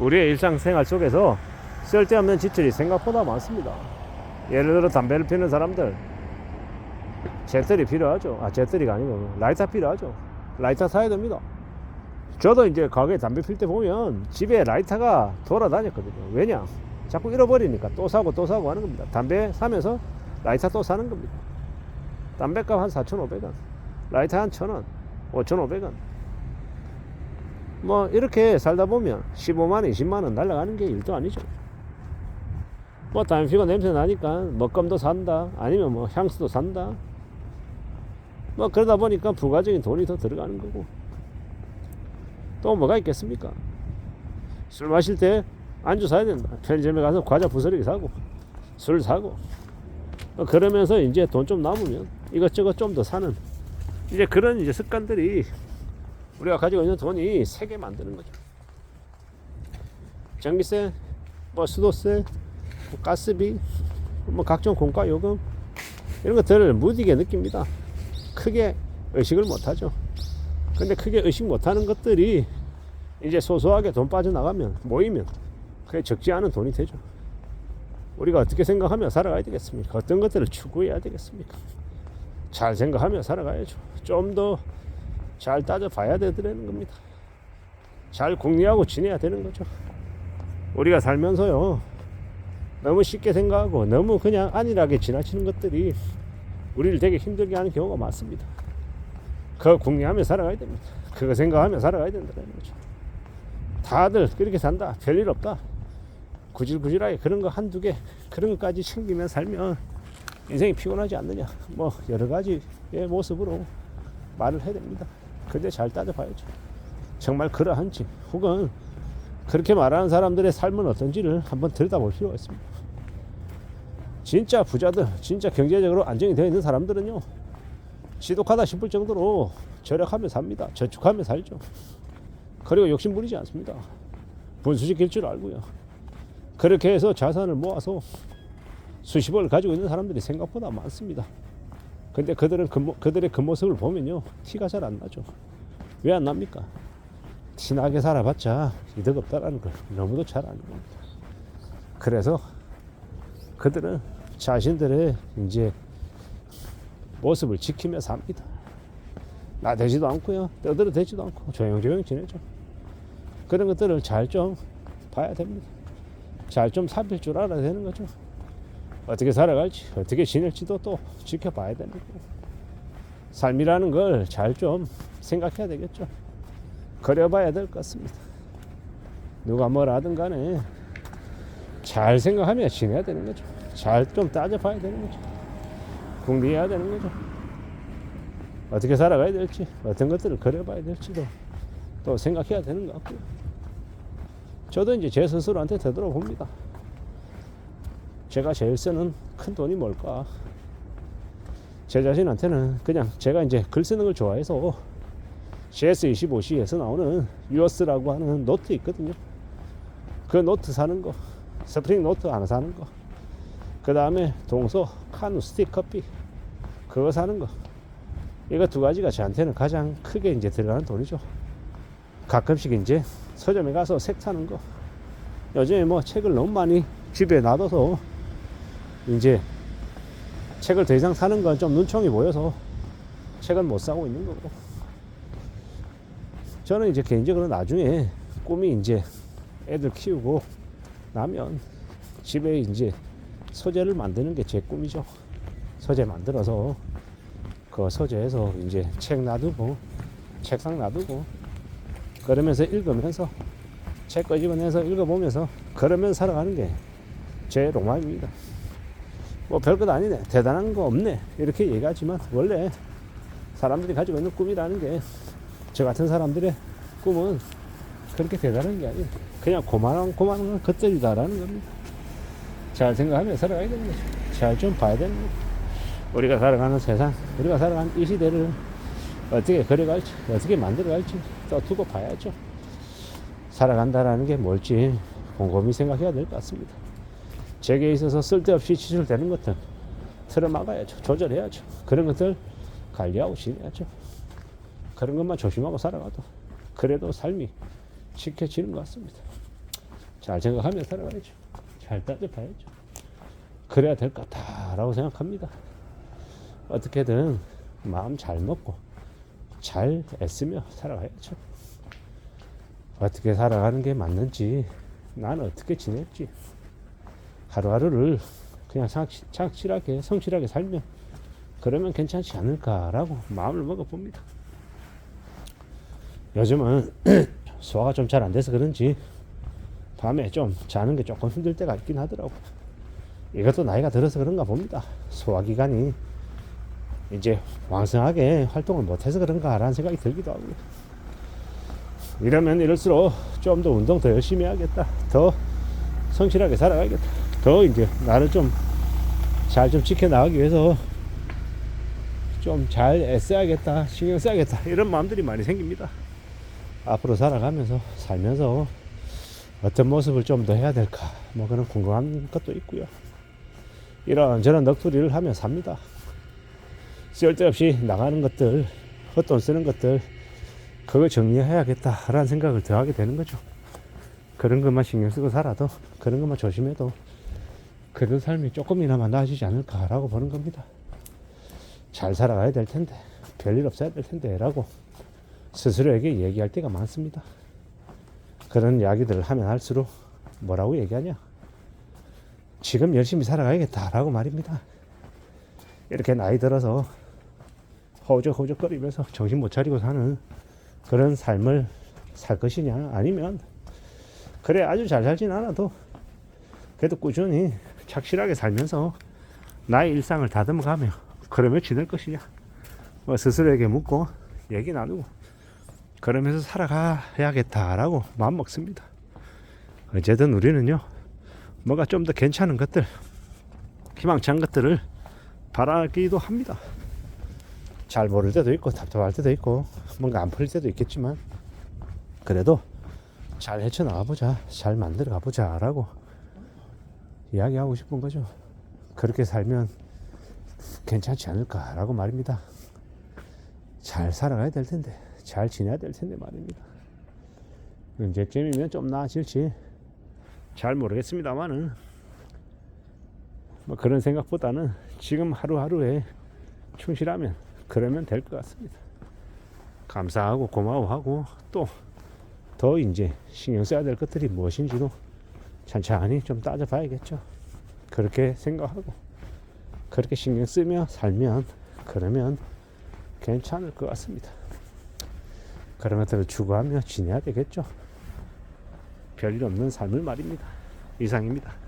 우리의 일상생활 속에서 쓸데없는 지출이 생각보다 많습니다. 예를 들어 담배를 피는 사람들 재떨이 필요하죠. 아 재떨이가 아니고 라이터 필요하죠. 라이터 사야 됩니다. 저도 이제 가게 담배 필 때 보면 집에 라이터가 돌아다녔거든요. 왜냐? 자꾸 잃어버리니까 또 사고 또 사고 하는 겁니다. 담배 사면서 라이터 또 사는 겁니다. 담배값 한 4,500원, 라이터 한 1,000원, 5,500원. 뭐 이렇게 살다 보면 15만 원, 20만 원 날라가는 게 일도 아니죠. 뭐 담배 피고 냄새 나니까 먹감도 산다, 아니면 뭐 향수도 산다. 뭐 그러다 보니까 부가적인 돈이 더 들어가는 거고. 또 뭐가 있겠습니까? 술 마실 때 안주 사야 된다. 편의점에 가서 과자 부스러기 사고 술 사고 어, 그러면서 이제 돈 좀 남으면 이것저것 좀 더 사는 이제 그런 이제 습관들이 우리가 가지고 있는 돈이 세게 만드는 거죠. 전기세, 뭐 수도세, 뭐 가스비, 뭐 각종 공과 요금 이런 것들을 무디게 느낍니다. 크게 의식을 못하죠. 근데 크게 의식 못하는 것들이 이제 소소하게 돈 빠져나가면 모이면 그게 적지 않은 돈이 되죠. 우리가 어떻게 생각하며 살아가야 되겠습니까? 어떤 것들을 추구해야 되겠습니까? 잘 생각하며 살아가야죠. 좀더 잘 따져봐야 되는 겁니다. 잘 궁리하고 지내야 되는 거죠. 우리가 살면서요. 너무 쉽게 생각하고 너무 그냥 안일하게 지나치는 것들이 우리를 되게 힘들게 하는 경우가 많습니다. 그거 궁리하며 살아가야 됩니다. 그거 생각하며 살아가야 된다는 거죠. 다들 그렇게 산다. 별일 없다. 구질구질하게 그런 거 한두 개 그런 것까지 챙기면 살면 인생이 피곤하지 않느냐. 뭐 여러 가지의 모습으로 말을 해야 됩니다. 근데 잘 따져봐야죠. 정말 그러한지 혹은 그렇게 말하는 사람들의 삶은 어떤지를 한번 들여다볼 필요가 있습니다. 진짜 부자들, 진짜 경제적으로 안정이 되어 있는 사람들은요, 지독하다 싶을 정도로 절약하며 삽니다. 저축하며 살죠. 그리고 욕심 부리지 않습니다. 분수시킬 줄 알고요. 그렇게 해서 자산을 모아서 수십억을 가지고 있는 사람들이 생각보다 많습니다. 근데 그들은 그, 모- 그들의 그 모습을 보면요, 티가 잘 안 나죠. 왜 안 납니까? 티나게 살아봤자 이득 없다라는 걸 너무도 잘 아는 겁니다. 그래서 그들은 자신들의 이제 모습을 지키며 삽니다. 나대지도 않고요. 떠들어대지도 않고 조용조용 지내죠. 그런 것들을 잘 좀 봐야 됩니다. 잘 좀 살필 줄 알아야 되는 거죠. 어떻게 살아갈지, 어떻게 지낼지도 또 지켜봐야 되는 거고. 삶이라는 걸 잘 좀 생각해야 되겠죠. 그려봐야 될 것 같습니다. 누가 뭐라 하든 간에 잘 생각하며 지내야 되는 거죠. 잘 좀 따져봐야 되는 거죠. 궁리해야 되는 거죠. 어떻게 살아가야 될지, 어떤 것들을 그려봐야 될지도 또 생각해야 되는 것 같고요. 저도 이제 제 스스로한테 되돌아봅니다. 제가 제일 쓰는 큰 돈이 뭘까? 제 자신한테는 그냥 제가 이제 글 쓰는 걸 좋아해서 CS25C에서 나오는 유어스라고 하는 노트 있거든요. 그 노트 사는 거, 스프링 노트 하나 사는 거, 그 다음에 동서, 카누, 스틱 커피 그거 사는 거. 이거 두 가지가 저한테는 가장 크게 이제 들어가는 돈이죠. 가끔씩 이제 서점에 가서 책 사는 거. 요즘에 뭐 책을 너무 많이 집에 놔둬서 이제 책을 더 이상 사는 건 좀 눈총이 보여서 책은 못 사고 있는 거고. 저는 이제 개인적으로 나중에 꿈이 이제 애들 키우고 나면 집에 이제 서재를 만드는 게 제 꿈이죠. 서재 만들어서 그 서재에서 이제 책 놔두고 책상 놔두고 그러면서 읽으면서 책 꺼집어내서 읽어보면서 그러면서 살아가는 게 제 로망입니다. 뭐 별것 아니네 대단한 거 없네 이렇게 얘기하지만 원래 사람들이 가지고 있는 꿈이라는 게 저 같은 사람들의 꿈은 그렇게 대단한 게 아니에요. 그냥 고만한 고만한 것들이다라는 겁니다. 잘 생각하며 살아가야 되는 거죠. 잘 좀 봐야 되는 거죠. 우리가 살아가는 세상, 우리가 살아가는 이 시대를 어떻게 그려갈지, 어떻게 만들어갈지 또 두고 봐야죠. 살아간다라는 게 뭘지 곰곰이 생각해야 될 것 같습니다. 제게 있어서 쓸데없이 지출되는 것들 틀어 막아야죠. 조절해야죠. 그런 것들 관리하고 지내야죠. 그런 것만 조심하고 살아가도 그래도 삶이 지켜지는 것 같습니다. 잘 생각하며 살아가야죠. 잘 따져봐야죠. 그래야 될 것 같다라고 생각합니다. 어떻게든 마음 잘 먹고 잘 애쓰며 살아가야죠. 어떻게 살아가는 게 맞는지 나는 어떻게 지냈지 하루하루를 그냥 착- 착실하게 성실하게 살면 그러면 괜찮지 않을까라고 마음을 먹어봅니다. 요즘은 소화가 좀 잘 안 돼서 그런지 밤에 좀 자는 게 조금 힘들 때가 있긴 하더라고. 이것도 나이가 들어서 그런가 봅니다. 소화기관이 이제 왕성하게 활동을 못해서 그런가라는 생각이 들기도 하고요. 이러면 이럴수록 좀 더 운동 더 열심히 해야겠다. 더 성실하게 살아가야겠다. 더 이제 나를 좀 잘 좀 지켜나가기 위해서 좀 잘 애써야겠다. 신경 써야겠다. 이런 마음들이 많이 생깁니다. 앞으로 살아가면서 살면서 어떤 모습을 좀 더 해야 될까 뭐 그런 궁금한 것도 있고요. 이런저런 넋두리를 하며 삽니다. 쓸데없이 나가는 것들, 헛돈 쓰는 것들, 그걸 정리해야겠다라는 생각을 더 하게 되는 거죠. 그런 것만 신경 쓰고 살아도, 그런 것만 조심해도, 그런 삶이 조금이나마 나아지지 않을까라고 보는 겁니다. 잘 살아가야 될 텐데, 별일 없어야 될 텐데, 라고 스스로에게 얘기할 때가 많습니다. 그런 이야기들을 하면 할수록 뭐라고 얘기하냐? 지금 열심히 살아가야겠다라고 말입니다. 이렇게 나이 들어서 허우적허우적거리면서 정신 못 차리고 사는 그런 삶을 살 것이냐 아니면 그래 아주 잘 살진 않아도 그래도 꾸준히 착실하게 살면서 나의 일상을 다듬어가며 그러며 지낼 것이냐 뭐 스스로에게 묻고 얘기 나누고 그러면서 살아가야겠다라고 마음 먹습니다. 어쨌든 우리는요 뭐가 좀 더 괜찮은 것들 희망찬 것들을 바라기도 합니다. 잘 모를 때도 있고 답답할 때도 있고 뭔가 안 풀릴 때도 있겠지만 그래도 잘 헤쳐나가 보자 잘 만들어 가보자 라고 이야기하고 싶은 거죠. 그렇게 살면 괜찮지 않을까라고 말입니다. 잘 살아가야 될 텐데 잘 지내야 될 텐데 말입니다. 언제쯤이면 좀 나아질지 잘 모르겠습니다만은 뭐 그런 생각보다는 지금 하루하루에 충실하면 그러면 될 것 같습니다. 감사하고 고마워하고 또 더 이제 신경 써야 될 것들이 무엇인지도 천천히 좀 따져봐야겠죠. 그렇게 생각하고 그렇게 신경 쓰며 살면 그러면 괜찮을 것 같습니다. 그런 것들을 추구하며 지내야 되겠죠. 별일 없는 삶을 말입니다. 이상입니다.